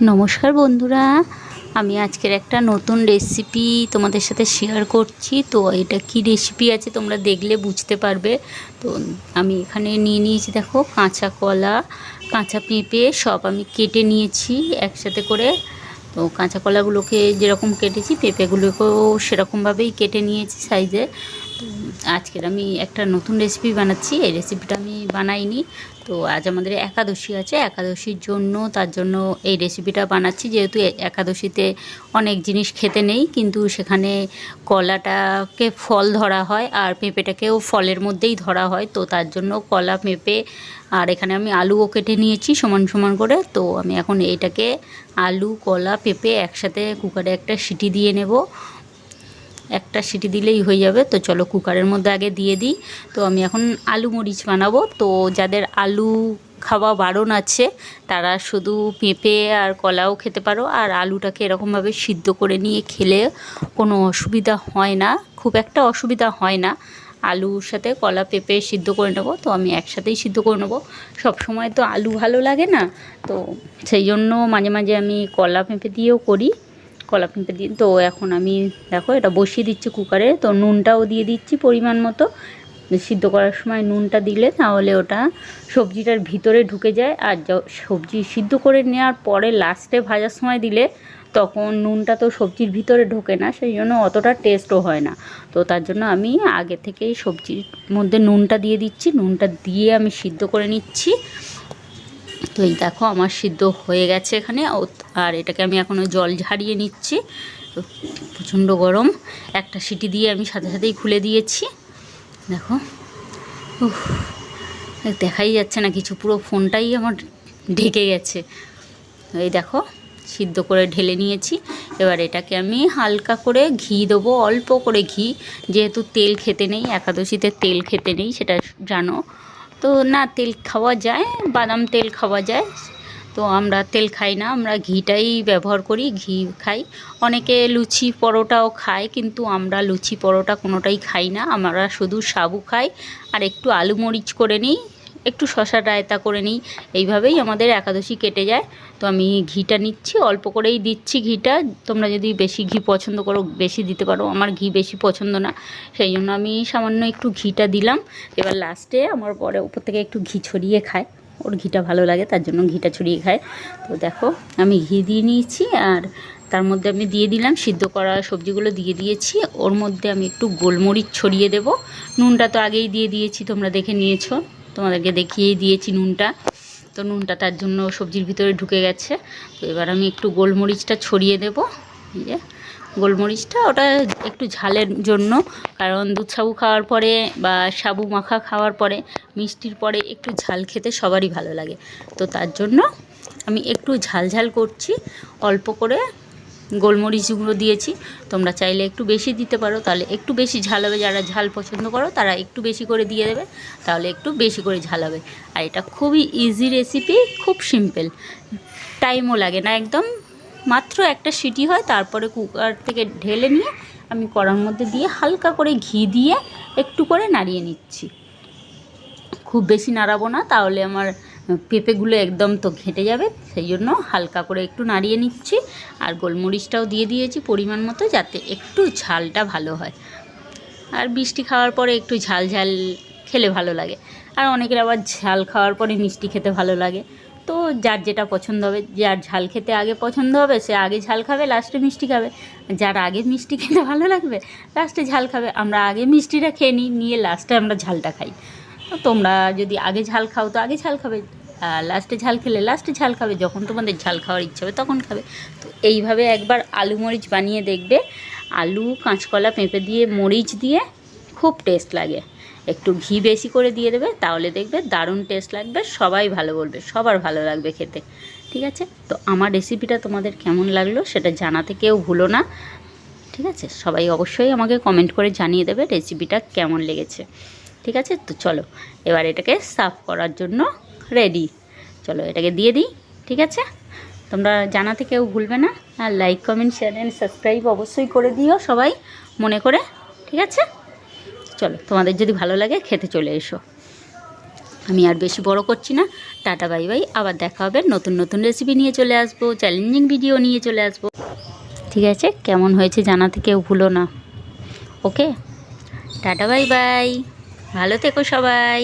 নমস্কার বন্ধুরা, আমি আজকের একটা নতুন রেসিপি তোমাদের সাথে শেয়ার করছি। তো এটা কি রেসিপি আছে তোমরা দেখলে বুঝতে পারবে। তো আমি এখানে নিয়ে নিয়েছি দেখো কাঁচা কলা, কাঁচা পেঁপে, সব আমি কেটে নিয়েছি একসাথে করে। তো কাঁচা কলাগুলোকে যেরকম কেটেছি, পেঁপেগুলোকেও সেরকমভাবেই কেটে নিয়েছি সাইজে আজকের আমি একটা নতুন রেসিপি বানাচ্ছি। এই রেসিপিটা আমি বানাইনি। তো আজ আমাদের একাদশী আছে। একাদশীর জন্য, তার জন্য এই রেসিপিটা বানাচ্ছি। যেহেতু একাদশীতে অনেক জিনিস খেতে নেই, কিন্তু সেখানে কলাটাকে ফল ধরা হয় আর পেঁপেটাকেও ফলের মধ্যেই ধরা হয়। তো তার জন্য কলা, পেঁপে আর এখানে আমি আলুও কেটে নিয়েছি সমান সমান করে। তো আমি এখন এইটাকে আলু, কলা, পেঁপে একসাথে কুকারে একটা সিটি দিয়ে নেব। একটা সিটি দিলেই হয়ে যাবে। তো চলো কুকারের মধ্যে আগে দিয়ে দিই। তো আমি এখন আলু মরিচ বানাবো। তো যাদের আলু খাওয়া বারণ আছে, তারা শুধু পেঁপে আর কলাও খেতে পারো। আর আলুটাকে এরকমভাবে সিদ্ধ করে নিয়ে খেলে কোনো অসুবিধা হয় না। খুব একটা অসুবিধা হয় না। আলুর সাথে কলা, পেঁপে সিদ্ধ করে নেব। তো আমি একসাথেই সিদ্ধ করে নেব। সময় তো আলু ভালো লাগে না। তো সেই জন্য মাঝে মাঝে আমি কলা, পেঁপে দিয়েও করি। কলা পেঁপে দিয়ে তো এখন আমি, দেখো এটা বসিয়ে দিচ্ছি কুকারে, তো নুনটাও দিয়ে দিচ্ছি পরিমাণ মতো। সিদ্ধ করার সময় নুনটা দিলে তাহলে ওটা সবজিটার ভিতরে ঢুকে যায়। আর সবজি সিদ্ধ করে নেওয়ার পরে লাস্টে ভাজার সময় দিলে তখন নুনটা তো সবজির ভিতরে ঢোকে না, সেই জন্য অতটা টেস্টও হয় না। তো তার জন্য আমি আগে থেকেই সবজির মধ্যে নুনটা দিয়ে দিচ্ছি। নুনটা দিয়ে আমি সিদ্ধ করে নিচ্ছি। তো এই দেখো আমার সিদ্ধ হয়ে গেছে এখানে। আর এটাকে আমি এখনও জল ঝারিয়ে নিচ্ছি। প্রচণ্ড গরম। একটা সিটি দিয়ে আমি সাথে সাথেই খুলে দিয়েছি। দেখো। দেখাই যাচ্ছে না কিছু। পুরো ফোনটাই আমার ঢেকে গেছে। এই দেখো, সিদ্ধ করে ঢেলে নিয়েছি। এবার এটাকে আমি হালকা করে ঘি দেবো, অল্প করে ঘি। যেহেতু তেল খেতে নেই, একাদশীতে তেল খেতে নেই, সেটা জানো। তো না, তেল খাওয়া যায়, বাদাম তেল খাওয়া যায়। তো আমরা তেল খাই না, আমরা ঘিটাই ব্যবহার করি, ঘি খাই। অনেকে লুচি পরোটাও খায়, কিন্তু আমরা লুচি পরোটা কোনোটাই খাই না। আমরা শুধু সাবু খাই, আর একটু আলু মরিচ করে নিই একটু শশা রায়তা করে নিই। এইভাবেই আমাদের একাদশী কেটে যায়। তো আমি ঘিটা নিচ্ছি, অল্প করেই দিচ্ছি ঘিটা। তোমরা যদি বেশি ঘি পছন্দ করো, বেশি দিতে পারো। আমার ঘি বেশি পছন্দ না। সেই জন্য আমি সামান্য একটু ঘিটা দিলাম। এবার লাস্টে আমার পরে উপর থেকে একটু ঘি ছড়িয়ে খায়। ওর ঘিটা ভালো লাগে, তার জন্য ঘিটা ছড়িয়ে খায়। তো দেখো, আমি ঘি দিয়ে নিয়েছি আর তার মধ্যে আমি দিয়ে দিলাম সিদ্ধ করা সবজিগুলো দিয়ে দিয়েছি। ওর মধ্যে আমি একটু গোলমরিচ ছড়িয়ে দেব। নুনটা তো আগেই দিয়ে দিয়েছি, তোমরা দেখে নিয়েছো। তোমাদেরকে দেখিয়েই দিয়েছি নুনটা। তো নুনটা তার জন্য সবজির ভিতরে ঢুকে গেছে। তো এবার আমি একটু গোলমরিচটা ছড়িয়ে দেব। এই যে গোলমরিচটা ওটা একটু ঝালের জন্য, কারণ দুধ সাবু খাওয়ার পরে বা সাবু মাখা খাওয়ার পরে, মিষ্টির পরে একটু ঝাল খেতে সবারই ভালো লাগে। তো তার জন্য আমি একটু ঝাল ঝাল করছি, অল্প করে গোলমরিচগুলো দিয়েছি। তোমরা চাইলে একটু বেশি দিতে পারো, তাহলে একটু বেশি ঝাল হবে। যারা ঝাল পছন্দ করো, তারা একটু বেশি করে দিয়ে দেবে, তাহলে একটু বেশি করে ঝাল হবে। আর এটা খুবই ইজি রেসিপি খুব সিম্পল টাইমও লাগে না একদম। মাত্র একটা সিটি হয়, তারপরে কুকার থেকে ঢেলে নিয়ে আমি কড়ার মধ্যে দিয়ে হালকা করে ঘি দিয়ে একটু করে নাড়িয়ে নিচ্ছি। খুব বেশি নাড়াবো না, তাহলে আমার পেঁপেগুলো একদম তো ঘেঁটে যাবে, সেই জন্য হালকা করে একটু নাড়িয়ে নিচ্ছি আর গোলমরিচটাও দিয়ে দিয়েছি পরিমাণ মতো যাতে একটু ঝালটা ভালো হয়। আর মিষ্টি খাওয়ার পরে একটু ঝাল ঝাল খেলে ভালো লাগে। আর অনেকের আবার ঝাল খাওয়ার পরে মিষ্টি খেতে ভালো লাগে। তো যার যেটা পছন্দ হবে, যার ঝাল খেতে আগে পছন্দ হবে, সে আগে ঝাল খাবে, লাস্টে মিষ্টি খাবে। যার আগে মিষ্টি খেতে ভালো লাগবে, লাস্টে ঝাল খাবে। আমরা আগে মিষ্টিটা খেয়ে নিই, নিয়ে লাস্টে আমরা ঝালটা খাই। তোমরা যদি আগে ঝাল খাও তো আগে ঝাল খাবে। লাস্টে ঝাল খেলে লাস্টে ঝাল খাবে, যখন তোমাদের ঝাল খাওয়ার ইচ্ছা হবে তখন খাবে। তো এইভাবে একবার আলু মরিচ বানিয়ে দেখবে। আলু, কাঁচকলা পেঁপে দিয়ে, মরিচ দিয়ে খুব টেস্ট লাগে। একটু ঘি বেশি করে দিয়ে দেবে, তাহলে দেখবে দারুণ টেস্ট লাগবে, সবাই ভালো বলবে, সবার ভালো লাগবে খেতে। ঠিক আছে? তো আমার রেসিপিটা তোমাদের কেমন লাগল সেটা জানাতে কেউ ভুলো না। ঠিক আছে? সবাই অবশ্যই আমাকে কমেন্ট করে জানিয়ে দেবে রেসিপিটা কেমন লেগেছে। ঠিক আছে? তো চলো, এবার এটাকে সার্ভ করার জন্য রেডি চলো এটাকে দিয়ে দিই, ঠিক আছে? তোমরা জানাতে কেউ ভুলবে না, আর like comment share and subscribe অবশ্যই করে দিও সবাই, মনে করে, ঠিক আছে? চলো, তোমাদের যদি ভালো লাগে, খেতে চলে এসো। আমি আর বেশি বড় করছি না, টাটা বাই বাই আবার দেখা হবে নতুন নতুন রেসিপি নিয়ে চলে আসব চ্যালেঞ্জিং ভিডিও নিয়ে চলে আসব। ঠিক আছে? কেমন হয়েছে জানাতে কেউ ভুলো না। ওকে টাটা বাই বাই ভালো থেকো সবাই।